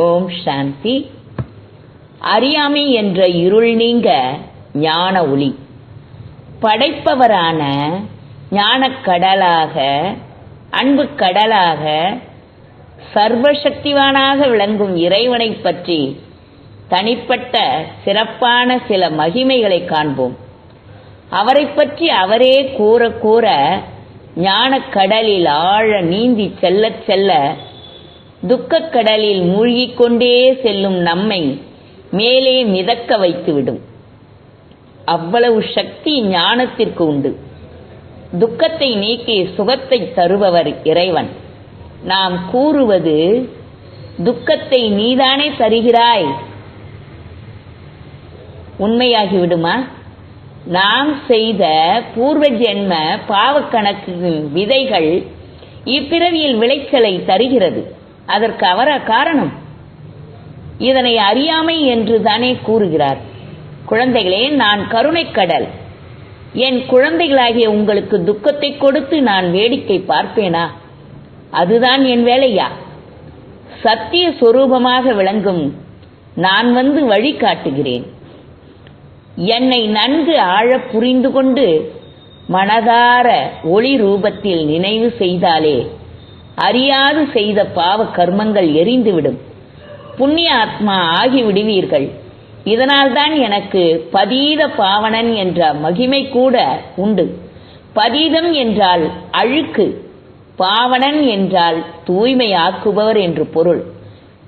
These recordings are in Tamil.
ஓம் சாந்தி. அறியாமை என்ற இருள் நீங்க ஞான ஒளி. படைப்பவரான ஞானக் கடலாக அன்பு கடலாக சர்வசக்திவானாக விளங்கும் இறைவனைப் பற்றி தனிப்பட்ட சிறப்பான சில மகிமைகளை காண்போம். அவரைப் பற்றி அவரே கூற கூற ஞானக் கடலில் ஆழ நீந்தி செல்லச் செல்ல துக்கக் கடலில் மூழ்கிக் கொண்டே செல்லும் நம்மை மேலே மிதக்க வைத்துவிடும். அவ்வளவு சக்தி ஞானத்திற்கு உண்டு. துக்கத்தை நீக்கி சுகத்தை தருபவர் இறைவன். நாம் கூறுவது துக்கத்தை நீதானே தருகிறாய். உண்மையாகிவிடுமா? நாம் செய்த பூர்வ ஜென்ம பாவக்கணக்கு விதைகள் இப்பிறவியில் விளைச்சலை தருகிறது. அதற்கு அவர காரணம். இதனை அறியாமை என்று தானே கூறுகிறார். குழந்தைகளே நான் கருணைக்கடல் என் குழந்தைகளாகிய உங்களுக்கு துக்கத்தை கொடுத்து நான் வேடிக்கை பார்ப்பேனா? அதுதான் என் வேலையா? சத்திய சொரூபமாக விளங்கும் நான் வந்து வழி காட்டுகிறேன். என்னை நன்கு ஆழ புரிந்து கொண்டு மனதார ஒளி ரூபத்தில் நினைவு செய்தாலே அறியாது செய்த பாவ கர்மங்கள் எரிந்துவிடும். புண்ணிய ஆத்மா ஆகி விடுவீர்கள் இதனால்தான் எனக்கு பதீத பாவனன் என்ற மகிமை கூட உண்டு. பதீதம் என்றால் அழுக்கு பாவனன் என்றால் தூய்மையாக்குபவர் என்று பொருள்.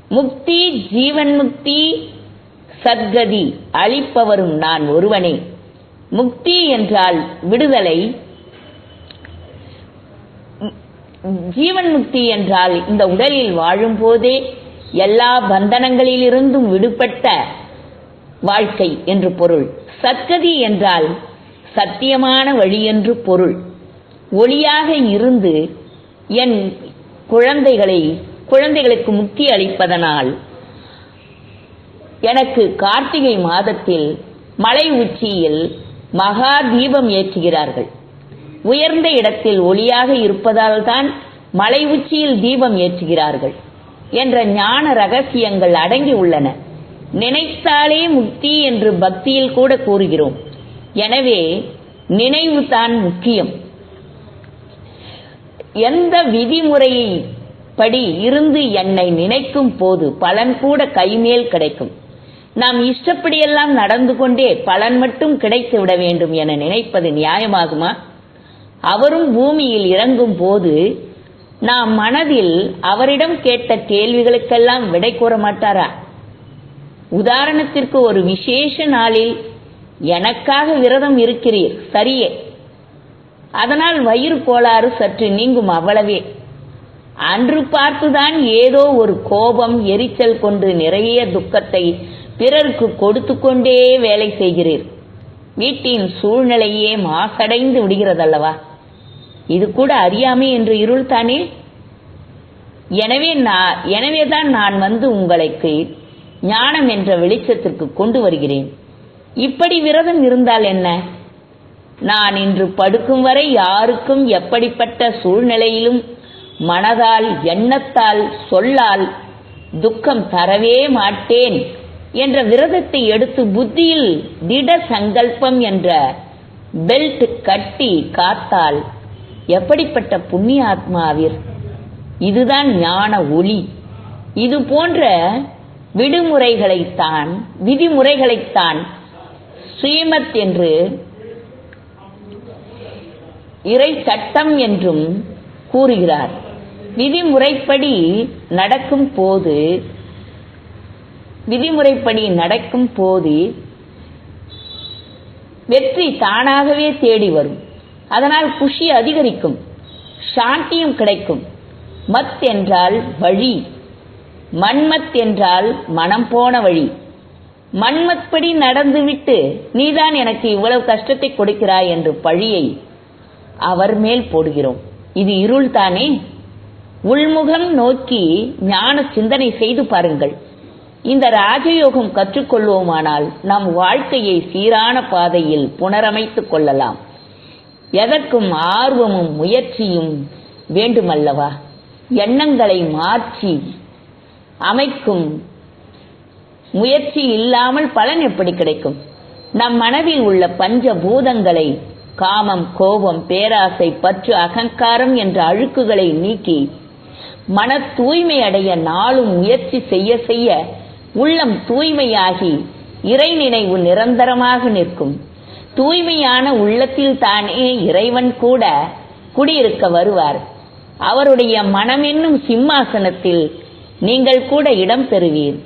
முக்தி ஜீவன் முக்தி சத்கதி அளிப்பவரும் நான் ஒருவனே. முக்தி என்றால் விடுதலை ஜீவன் முக்தி என்றால் இந்த உடலில் வாழும் போதே எல்லா பந்தனங்களிலிருந்தும் விடுபட்ட வாழ்க்கை என்று பொருள். சத்கதி என்றால் சத்தியமான வழி என்று பொருள். ஒளியாக இருந்து என் குழந்தைகளை குழந்தைகளுக்கு முக்தி அளிப்பதனால் எனக்கு கார்த்திகை மாதத்தில் மலை உச்சியில் மகா தீபம் ஏற்றுகிறார்கள். உயர்ந்த இடத்தில் ஒளியாக இருப்பதால் தான் மலை உச்சியில் தீபம் ஏற்றுகிறார்கள் என்ற ஞான ரகசியங்கள் அடங்கி உள்ளன. நினைத்தாலே முக்தி என்று பக்தியில் கூட கூறுகிறோம். எனவே நினைவு தான் முக்கியம். எந்த விதிமுறையை படி இருந்து என்னை நினைக்கும் போது பலன் கூட கைமேல் கிடைக்கும். நாம் இஷ்டப்படியெல்லாம் நடந்து கொண்டே பலன் மட்டும் கிடைத்து விட வேண்டும் என நினைப்பது நியாயமாகுமா? அவரும் பூமியில் இறங்கும் போது நாம் மனதில் அவரிடம் கேட்ட கேள்விகளுக்கெல்லாம் விடை கூற மாட்டாரா? உதாரணத்திற்கு ஒரு விசேஷ நாளில் எனக்காக விரதம் இருக்கிறீர் சரியே. அதனால் வயிறு கோளாறு சற்று நீங்கும் அவ்வளவே. அன்று பார்த்துதான் ஏதோ ஒரு கோபம் எரிச்சல் கொண்டு நிறைய துக்கத்தை பிறருக்கு கொடுத்து கொண்டே வேலை செய்கிறீர். வீட்டின் சூழ்நிலையே மாசடைந்து விடுகிறதல்லவா? இது கூட அறியாமை என்று இருள் தானே எனவே நான் எனவேதான் நான் வந்து உங்களுக்கு ஞானம் என்ற வெளிச்சத்திற்கு கொண்டு வருகிறேன். இப்படி விரதம் இருந்தால் என்ன? நான் இன்று படுக்கும் வரை யாருக்கும் எப்படிப்பட்ட சூழ்நிலையிலும் மனதால் எண்ணத்தால் சொல்லால் துக்கம் தரவே மாட்டேன் என்ற விரதத்தை எடுத்து புத்தியில் திட சங்கல்பம் என்ற பெல்ட் கட்டி காத்தால் எப்படிப்பட்ட புண்ணிய ஆத்மாவீர்? இதுதான் ஞான ஒளி. இது போன்ற விடுமுறைகளைத்தான் விதிமுறைகளைத்தான் ஸ்ரீமத் என்று இறை சட்டம் என்றும் கூறுகிறார். விதிமுறைப்படி நடக்கும் போது விதிமுறைப்படி நடக்கும் போது வெற்றி தானாகவே தேடி வரும். அதனால் குஷி அதிகரிக்கும் சாந்தியும் கிடைக்கும். மத் என்றால் வழி மன்மத் என்றால் மனம் போன வழி. மன்மத்படி நடந்துவிட்டு நீதான் எனக்கு இவ்வளவு கஷ்டத்தை கொடுக்கிறாய் என்று பழியை அவர் மேல் போடுகிறோம். இது இருள் தானே? உள்முகம் நோக்கி ஞான சிந்தனை செய்து பாருங்கள். இந்த ராஜயோகம் கற்றுக்கொள்வோமானால் நம் வாழ்க்கையை சீரான பாதையில் புனரமைத்துக் கொள்ளலாம். எதற்கும் ஆர்வமும் முயற்சியும் வேண்டுமல்லவா? எண்ணங்களை மாற்றி அமைக்கும் முயற்சி இல்லாமல் பலன் எப்படி கிடைக்கும்? நம் மனதில் உள்ள பஞ்ச பூதங்களை காமம் கோபம் பேராசை பற்று அகங்காரம் என்ற அழுக்குகளை நீக்கி மன தூய்மை அடைய நாளும் முயற்சி செய்ய செய்ய உள்ளம் தூய்மையாகி இறை நினைவு நிரந்தரமாக நிற்கும். தூய்மையான உள்ளத்தில் தானே இறைவன் கூட குடியிருக்க வருவார். அவருடைய மனமென்னும் சிம்மாசனத்தில் நீங்கள் கூட இடம் பெறுவீர்.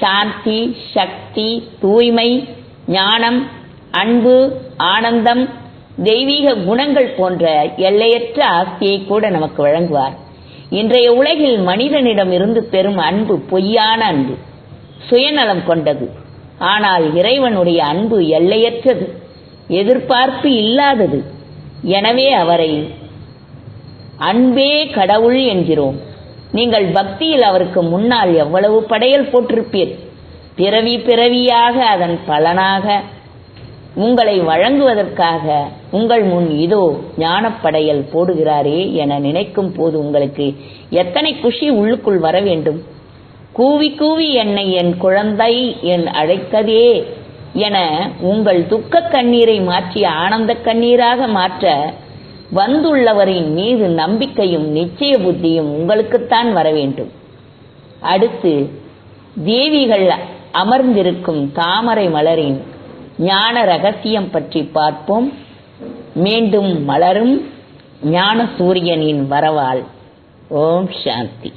சாந்தி சக்தி தூய்மை ஞானம் அன்பு ஆனந்தம் தெய்வீக குணங்கள் போன்ற எல்லையற்ற ஆஸ்தியை கூட நமக்கு வழங்குவார். இன்றைய உலகில் மனிதனிடம் இருந்து பெறும் அன்பு பொய்யான அன்பு சுயநலம் கொண்டது. ஆனால் இறைவனுடைய அன்பு எல்லையற்றது. எதிர்பார்ப்பு இல்லாதது. எனவே அவரை அன்பே கடவுள் என்கிறோம். நீங்கள் பக்தியில் அவருக்கு முன்னால் எவ்வளவு படையல் போட்டிருப்பீர். பிறவி பிறவியாக அதன் பலனாக உங்களை வழங்குவதற்காக உங்கள் முன் இதோ ஞானப்படையல் போடுகிறாரே என நினைக்கும் போது உங்களுக்கு எத்தனை குஷி உள்ளுக்குள் வர வேண்டும்? கூவி கூவி என்னை என் குழந்தை என் அழைத்ததே என உங்கள் துக்க கண்ணீரை மாற்றிய ஆனந்த கண்ணீராக மாற்ற வந்துள்ளவரின் மீது நம்பிக்கையும் நிச்சய புத்தியும் உங்களுக்குத்தான் வர வேண்டும். அடுத்து தேவிகள் அமர்ந்திருக்கும் தாமரை மலரின் ஞான ரகசியம் பற்றி பார்ப்போம். மீண்டும் மலரும் ஞான சூரியனின் வரவால். ஓம் சாந்தி.